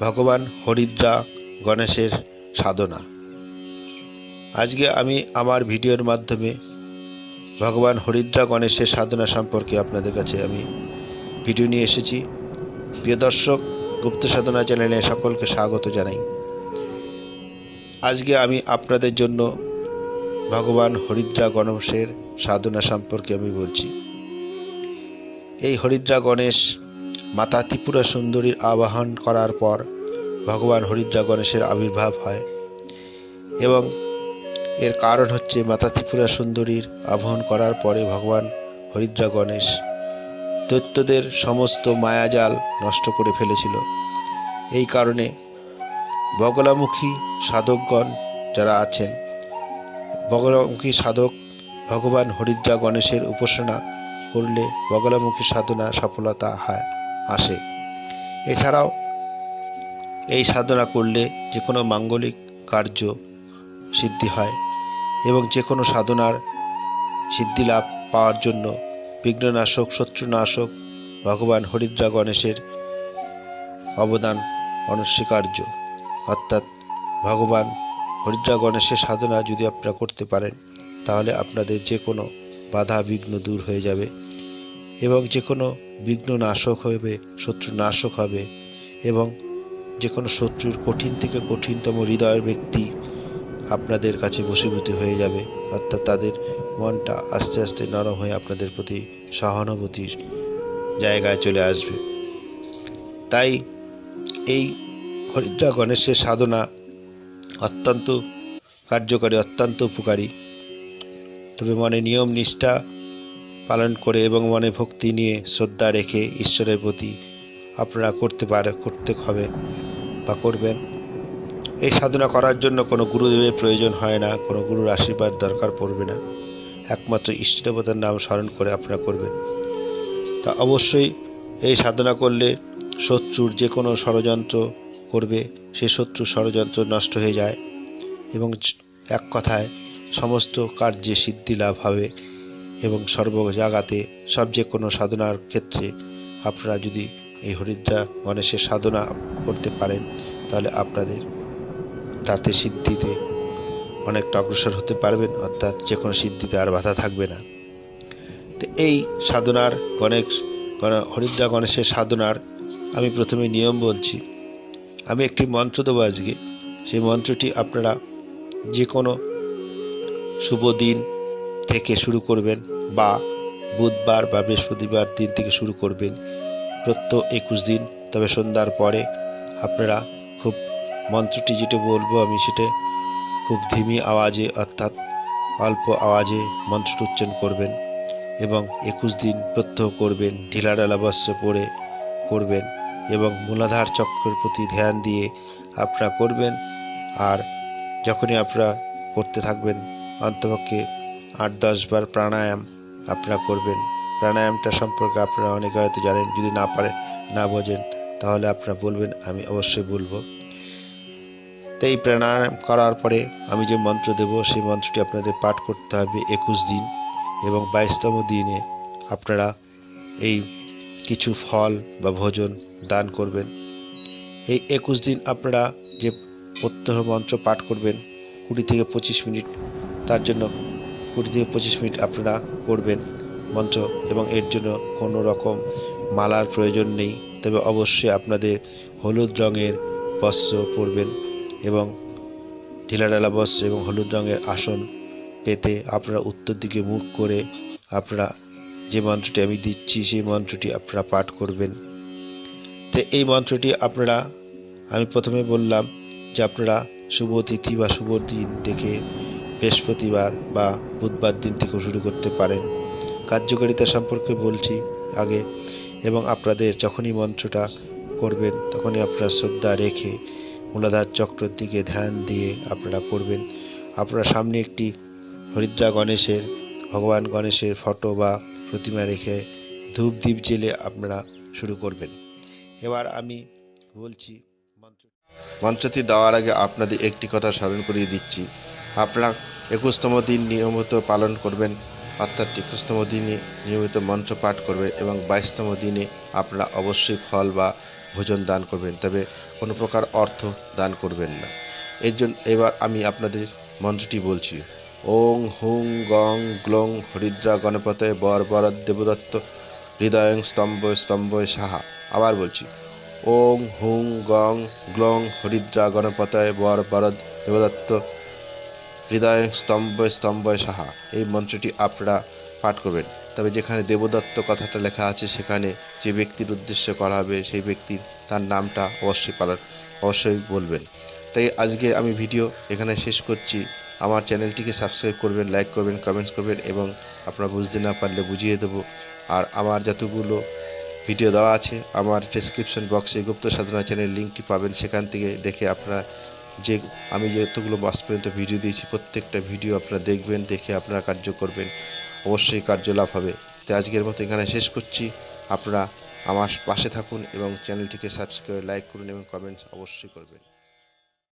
ভগবান হরিদ্রা গণেশের সাধনা। আজকে আমি আমার ভিডিওর মাধ্যমে ভগবান হরিদ্রা গণেশের সাধনা সম্পর্কে আপনাদের কাছে আমি ভিডিও নিয়ে এসেছি। প্রিয় দর্শক, গুপ্ত সাধনা চ্যানেলে সকলকে স্বাগত জানাই। আজকে আমি আপনাদের জন্য ভগবান হরিদ্রা গণেশের সাধনা সম্পর্কে আমি বলছি। এই হরিদ্রা গণেশ মাতা ত্রিপুরা সুন্দরীর আবাহন করার পর ভগবান হরিদ্রা গণেশের আবির্ভাব হয়। এবং এর কারণ হচ্ছে মাতা ত্রিপুরা সুন্দরীর আবাহন করার পরে ভগবান হরিদ্রা গণেশ দৈত্যদের সমস্ত মায়াজাল নষ্ট করে ফেলেছিল। এই কারণে বগলামুখী সাধকগণ যারা আছেন, বগলামুখী সাধক ভগবান হরিদ্রা গণেশের উপাসনা করলে বগলামুখী সাধনা সফলতা হয়। আসে। এছাড়াও এই সাধনা করলে যে কোনো মাঙ্গলিক কার্য সিদ্ধি হয় এবং যে কোনো সাধনার সিদ্ধি লাভ পাওয়ার জন্য বিঘ্ননাশক, শত্রুনাশক, ভগবান হরিদ্রা গণেশের অবদান অনস্বীকার্য। অর্থাৎ ভগবান হরিদ্রা গণেশের সাধনা যদি আপনারা করতে পারেন, তাহলে আপনাদের যে কোনো বাধা বিঘ্ন দূর হয়ে যাবে। এবং যে কোনো বিঘ্ন নাশক হবে শত্রু নাশক হবে, এবং যে কোনো শত্রুর কঠিন থেকে কঠিনতম হৃদয়ের ব্যক্তি আপনাদের কাছে বশীভূত হয়ে যাবে। অর্থাৎ তাদের মনটা আস্তে আস্তে নরম হয়ে আপনাদের প্রতি সহানুভূতির জায়গায় চলে আসবে। তাই এই হরিদ্রা গণেশের সাধনা অত্যন্ত কার্যকারী, অত্যন্ত উপকারী। তবে মনে নিয়ম, নিষ্ঠা পালন করে এবং মনে ভক্তি নিয়ে শ্রদ্ধা রেখে ঈশ্বরের প্রতি আপনারা করতে পারে, করতে হবে বা করবেন। এই সাধনা করার জন্য কোনো গুরুদেবের প্রয়োজন হয় না, কোনো গুরুর আশীর্বাদ দরকার পড়বে না। একমাত্র ইষ্ট দেবতার নাম স্মরণ করে আপনারা করবেন। তা অবশ্যই এই সাধনা করলে শত্রুর যে কোনো ষড়যন্ত্র করবে, সে শত্রুর ষড়যন্ত্র নষ্ট হয়ে যায় এবং এক কথায় সমস্ত কার্যে সিদ্ধি লাভ হবে। এবং সর্ব জায়গাতে সব যে কোনো সাধনার ক্ষেত্রে আপনারা যদি এই হরিদ্রা গণেশের সাধনা করতে পারেন, তাহলে আপনাদের তাতে সিদ্ধিতে অনেকটা অগ্রসর হতে পারবেন, অর্থাৎ যে কোনো সিদ্ধিতে আর বাধা থাকবে না। তো এই সাধনার গণেশ হরিদ্রা গণেশের সাধনার আমি প্রথমে নিয়ম বলছি। আমি একটি মন্ত্র দেবো আজকে। সেই মন্ত্রটি আপনারা যে কোনো শুভ দিন থেকে শুরু করবেন বা বুধবার বা বৃহস্পতিবার দিন থেকে শুরু করবেন প্রত্যহ একুশ দিন। তবে সন্ধ্যার পরে আপনারা খুব মন্ত্রটি যেটা বলব আমি সেটা খুব ধিমি আওয়াজে অর্থাৎ অল্প আওয়াজে মন্ত্রটি উচ্চারণ করবেন এবং একুশ দিন প্রত্যহ করবেন, ঢিলাঢালা বস্ত্র পরে করবেন এবং মূলাধার চক্রের প্রতি ধ্যান দিয়ে আপনারা করবেন। আর যখনই আপনারা করতে থাকবেন, অন্তপক্ষে আট, দশ বার প্রাণায়াম আপনারা করবেন। প্রাণায়ামটা সম্পর্কে আপনারা অনেকে হয়তো জানেন, যদি না পারেন না বোঝেন, তাহলে আপনারা বলবেন, আমি অবশ্যই বলব। তো এই প্রাণায়াম করার পরে আমি যে মন্ত্র দেব, সেই মন্ত্রটি আপনাদের পাঠ করতে হবে একুশ দিন এবং বাইশতম দিনে আপনারা এই কিছু ফল বা ভোজন দান করবেন। এই একুশ দিন আপনারা যে প্রত্যহ মন্ত্র পাঠ করবেন, কুড়ি থেকে পঁচিশ মিনিট, তার জন্য কুড়ি থেকে পঁচিশ মিনিট আপনারা করবেন মন্ত্র এবং এর জন্য কোনো রকম মালার প্রয়োজন নেই। তবে অবশ্যই আপনাদের হলুদ রঙের বস্ত্র পরবেন এবং ঢিলাঢালা বস্ত্র এবং হলুদ রঙের আসন পেতে আপনারা উত্তর দিকে মুখ করে আপনারা যে মন্ত্রটি আমি দিচ্ছি, সেই মন্ত্রটি আপনারা পাঠ করবেন। তো এই মন্ত্রটি আপনারা, আমি প্রথমে বললাম যে আপনারা শুভ তিথি বা শুভ দিন দেখে বৃহস্পতিবার বা বুধবার দিন থেকে শুরু করতে পারেন। কার্যকারিতা সম্পর্কে বলছি আগে এবং আপনাদের যখনই মন্ত্রটা করবেন, তখনই আপনারা শ্রদ্ধা রেখে মূলাধার চক্রের দিকে ধ্যান দিয়ে আপনারা করবেন। আপনারা সামনে একটি হরিদ্রা গণেশের, ভগবান গণেশের ফটো বা প্রতিমা রেখে ধূপ দ্বীপ জেলে আপনারা শুরু করবেন। এবার আমি বলছি মন্ত্রটি দেওয়ার আগে আপনাদের একটি কথা স্মরণ করিয়ে দিচ্ছি। আপনারা একুশতম দিন নিয়মিত পালন করবেন, অর্থাৎ একুশতম দিনে নিয়মিত মন্ত্র পাঠ করবেন এবং বাইশতম দিনে আপনারা অবশ্যই ফল বা ভোজন দান করবেন, তবে কোনো প্রকার অর্থ দান করবেন না। এর জন্য এবার আমি আপনাদের মন্ত্রটি বলছি। ওং, হুং, গং, গ্লং, হরিদ্রা গণপতয়ে বর বরদ দেবদত্ত, হৃদয়ং, স্তম্ভ স্তম্ভ, সাহা। আবার বলছি। ওং, হুং, গং, গ্লং, হরিদ্রা গণপতয়ে বর বরদ দেবদত্ত হৃদয় স্তম্ভ স্তম্ভ সাহা। এই মন্ত্রটি আপনারা পাঠ করবেন। তবে যেখানে দেবদত্ত কথাটা লেখা আছে, সেখানে যে ব্যক্তির উদ্দেশ্য করা হবে, সেই ব্যক্তির তার নামটা অবশ্যই পালন, অবশ্যই বলবেন। তাই আজকে আমি ভিডিও এখানে শেষ করছি। আমার চ্যানেলটিকে সাবস্ক্রাইব করবেন, লাইক করবেন কমেন্টস করবেন এবং আপনারা বুঝতে না পারলে বুঝিয়ে দেবো। আর আমার যতগুলো ভিডিও দেওয়া আছে, আমার ডেসক্রিপশন বক্সে গুপ্ত সাধনা চ্যানেল লিঙ্কটি পাবেন। সেখান থেকে দেখে আপনারা যে আমি যতগুলো মাস পর্যন্ত ভিডিও দিয়েছি, প্রত্যেকটা ভিডিও আপনারা দেখবেন, দেখে আপনারা কার্য করবেন। অবশ্যই কার্যলাভ হবে। তো আজকের মতো এখানে শেষ করছি। আপনারা আমার পাশে থাকুন এবং চ্যানেলটিকে সাবস্ক্রাইব লাইক করুন এবং কমেন্টস অবশ্যই করবেন।